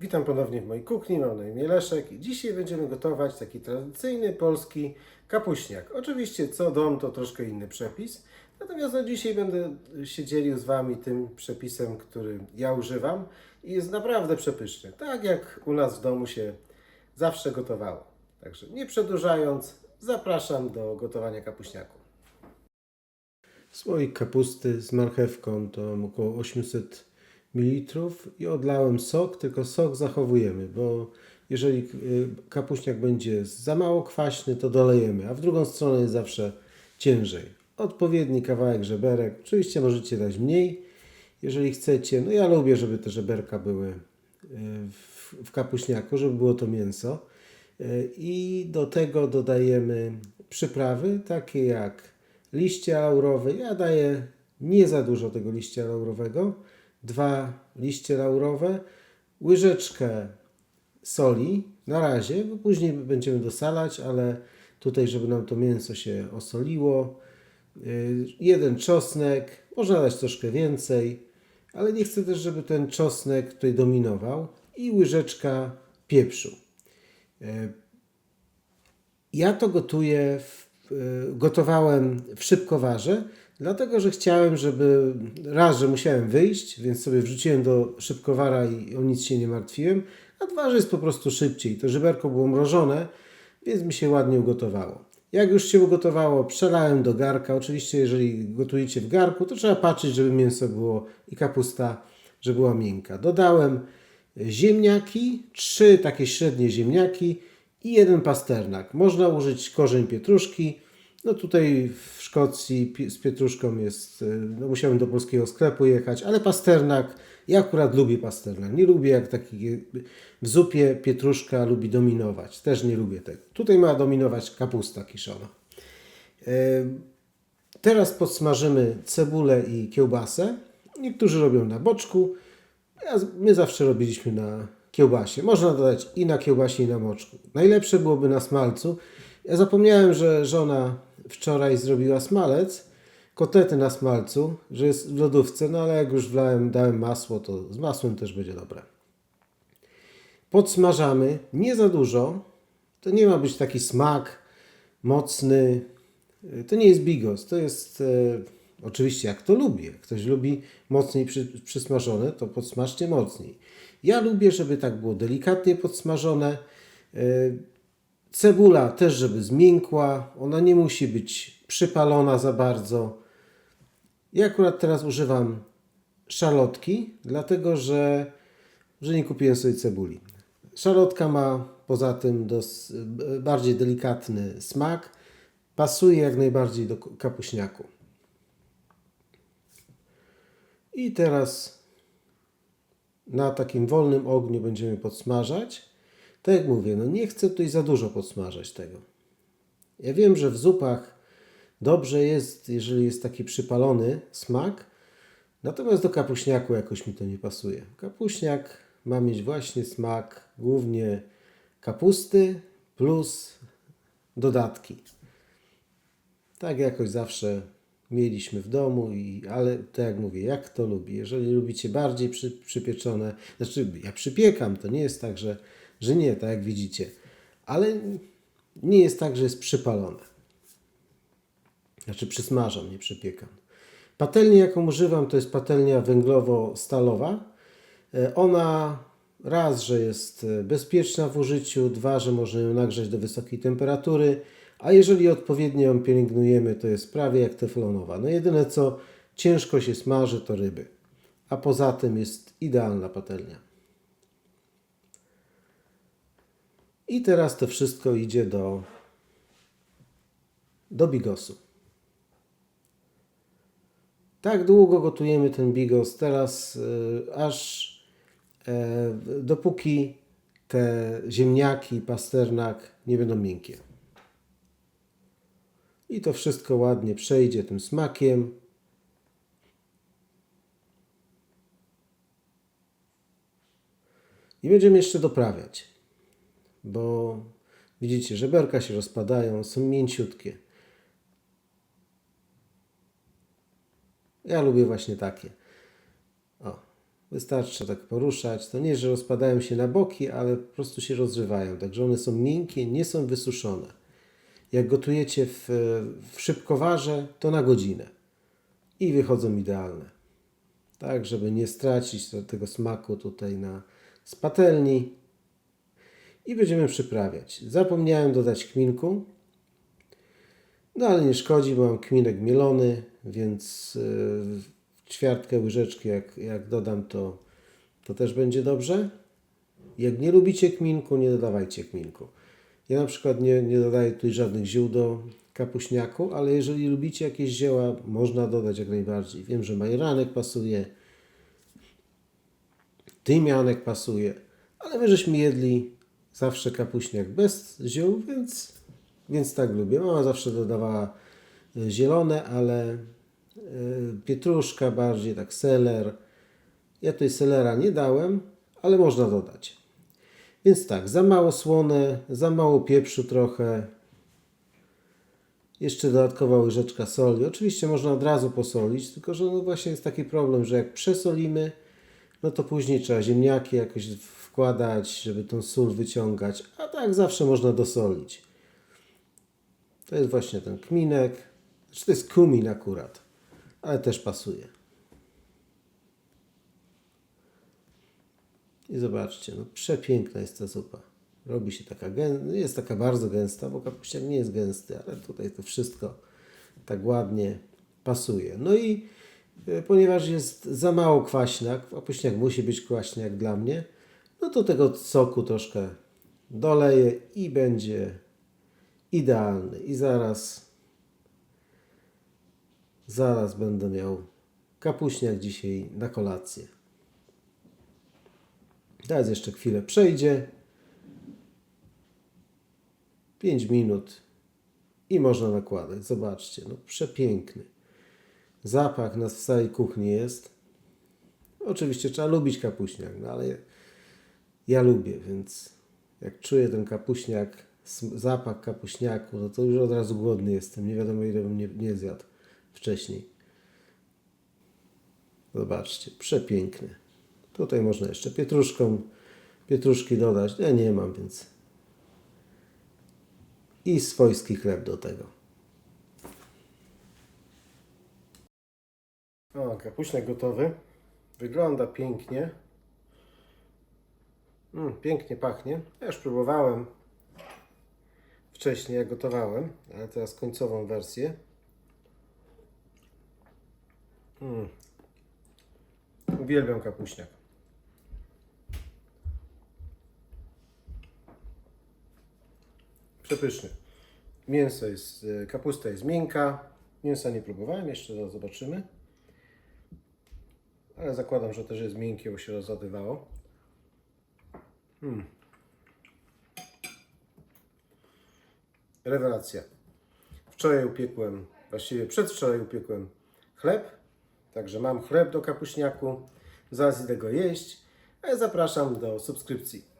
Witam ponownie w mojej kuchni, mam na imię Leszek i dzisiaj będziemy gotować taki tradycyjny polski kapuśniak. Oczywiście co dom to troszkę inny przepis, natomiast no, dzisiaj będę się dzielił z Wami tym przepisem, który ja używam i jest naprawdę przepyszny, tak jak u nas w domu się zawsze gotowało. Także nie przedłużając, zapraszam do gotowania kapuśniaku. Słoik kapusty z marchewką to około 800 ml i odlałem sok, tylko sok zachowujemy, bo jeżeli y, kapuśniak będzie za mało kwaśny, to dolejemy, a w drugą stronę jest zawsze ciężej. Odpowiedni kawałek żeberek, oczywiście możecie dać mniej, jeżeli chcecie. No ja lubię, żeby te żeberka były y, w, w kapuśniaku, żeby było to mięso. Y, I do tego dodajemy przyprawy, takie jak liście laurowe. Ja daję nie za dużo tego liścia laurowego. Dwa liście laurowe, łyżeczkę soli na razie, bo później będziemy dosalać, ale tutaj, żeby nam to mięso się osoliło. Yy, Jeden czosnek, można dać troszkę więcej, ale nie chcę też, żeby ten czosnek tutaj dominował. I łyżeczka pieprzu. Yy, ja to gotuję, w, y, gotowałem w szybkowarze, dlatego że chciałem, żeby raz, że musiałem wyjść, więc sobie wrzuciłem do szybkowara i o nic się nie martwiłem, a dwa, że jest po prostu szybciej. To żeberko było mrożone, więc mi się ładnie ugotowało. Jak już się ugotowało, przelałem do garka. Oczywiście, jeżeli gotujecie w garku, to trzeba patrzeć, żeby mięso było i kapusta, żeby była miękka. Dodałem ziemniaki, trzy takie średnie ziemniaki i jeden pasternak. Można użyć korzeń pietruszki. No tutaj w Szkocji z pietruszką jest, y, no musiałem do polskiego sklepu jechać, ale pasternak, ja akurat lubię pasternak. Nie lubię jak taki w zupie pietruszka lubi dominować. Też nie lubię tego. Tutaj ma dominować kapusta kiszona. E, Teraz podsmażymy cebulę i kiełbasę. Niektórzy robią na boczku. My zawsze robiliśmy na kiełbasie. Można dodać i na kiełbasie, i na moczku. Najlepsze byłoby na smalcu. Ja zapomniałem, że żona wczoraj zrobiła smalec, kotlety na smalcu, że jest w lodówce, no ale jak już wlałem, dałem masło, to z masłem też będzie dobre. Podsmażamy, nie za dużo. To nie ma być taki smak mocny. To nie jest bigos, to jest e, oczywiście jak to lubi. Jak ktoś lubi mocniej przy, przysmażone, to podsmażcie mocniej. Ja lubię, żeby tak było delikatnie podsmażone. E, cebula też, żeby zmiękła. Ona nie musi być przypalona za bardzo. Ja akurat teraz używam szalotki, dlatego że, że nie kupiłem sobie cebuli. Szalotka ma poza tym dos, bardziej delikatny smak. Pasuje jak najbardziej do kapuśniaku. I teraz na takim wolnym ogniu będziemy podsmażać. Tak jak mówię, no nie chcę tutaj za dużo podsmażać tego. Ja wiem, że w zupach dobrze jest, jeżeli jest taki przypalony smak, natomiast do kapuśniaku jakoś mi to nie pasuje. Kapuśniak ma mieć właśnie smak głównie kapusty plus dodatki. Tak jakoś zawsze mieliśmy w domu, i, ale tak jak mówię, jak to lubi. Jeżeli lubicie bardziej przy, przypieczone, znaczy ja przypiekam, to nie jest tak, że, że nie, tak jak widzicie, ale nie jest tak, że jest przypalone. Znaczy przysmażam, nie przypiekam. Patelnia, jaką używam, to jest patelnia węglowo-stalowa. E, Ona raz, że jest e, bezpieczna w użyciu, dwa, że można ją nagrzać do wysokiej temperatury, a jeżeli odpowiednio ją pielęgnujemy, to jest prawie jak teflonowa. No jedyne co ciężko się smaży, to ryby. A poza tym jest idealna patelnia. I teraz to wszystko idzie do, do bigosu. Tak długo gotujemy ten bigos, teraz y, aż e, dopóki te ziemniaki, pasternak nie będą miękkie. I to wszystko ładnie przejdzie tym smakiem. I będziemy jeszcze doprawiać, bo widzicie, żeberka się rozpadają, są mięciutkie. Ja lubię właśnie takie. O. Wystarczy tak poruszać. To nie, że rozpadają się na boki, ale po prostu się rozrywają. Także one są miękkie, nie są wysuszone. Jak gotujecie w, w szybkowarze, to na godzinę. I wychodzą idealne. Tak, żeby nie stracić te- tego smaku tutaj na z patelni. I będziemy przyprawiać. Zapomniałem dodać kminku. No ale nie szkodzi, bo mam kminek mielony, więc yy, ćwiartkę łyżeczki jak, jak dodam, to, to też będzie dobrze. Jak nie lubicie kminku, nie dodawajcie kminku. Ja na przykład nie, nie dodaję tutaj żadnych ziół do kapuśniaku, ale jeżeli lubicie jakieś zioła, można dodać jak najbardziej. Wiem, że majeranek pasuje, tymianek pasuje, ale my żeśmy jedli zawsze kapuśniak bez ziół, więc, więc tak lubię. Mama zawsze dodawała y, zielone, ale y, pietruszka bardziej, tak seler. Ja tutaj selera nie dałem, ale można dodać. Więc tak, za mało słone, za mało pieprzu trochę. Jeszcze dodatkowa łyżeczka soli. Oczywiście można od razu posolić, tylko że no właśnie jest taki problem, że jak przesolimy, no to później trzeba ziemniaki jakoś wkładać, żeby tą sól wyciągać, a tak zawsze można dosolić. To jest właśnie ten kminek. Znaczy to jest kumin akurat, ale też pasuje. I zobaczcie, no przepiękna jest ta zupa. Robi się taka jest taka bardzo gęsta, bo kapuściak nie jest gęsty, ale tutaj to wszystko tak ładnie pasuje. No i e, ponieważ jest za mało kwaśniak, kapuśniak musi być kwaśny jak dla mnie, no to tego soku troszkę doleję i będzie idealny. I zaraz, zaraz będę miał kapuśniak dzisiaj na kolację. Teraz jeszcze chwilę przejdzie. 5 minut i można nakładać. Zobaczcie, no przepiękny. Zapach na całej kuchni jest. Oczywiście trzeba lubić kapuśniak, no ale ja lubię, więc jak czuję ten kapuśniak, zapach kapuśniaku, no to już od razu głodny jestem. Nie wiadomo ile bym nie, nie zjadł wcześniej. Zobaczcie, przepiękny. Tutaj można jeszcze pietruszką, pietruszki dodać. Ja nie mam, więc i swojski chleb do tego. O, kapuśniak gotowy. Wygląda pięknie. Mm, pięknie pachnie. Ja już próbowałem wcześniej, jak gotowałem, ale teraz końcową wersję. Mm. Uwielbiam kapuśniak. Przepyszny. Mięso jest, e, kapusta jest miękka. Mięsa nie próbowałem, jeszcze zobaczymy. Ale zakładam, że też jest miękkie, bo się rozlatywało. Hmm. Rewelacja. Wczoraj upiekłem, właściwie przedwczoraj upiekłem chleb. Także mam chleb do kapuśniaku. Zaraz idę go jeść. A ja zapraszam do subskrypcji.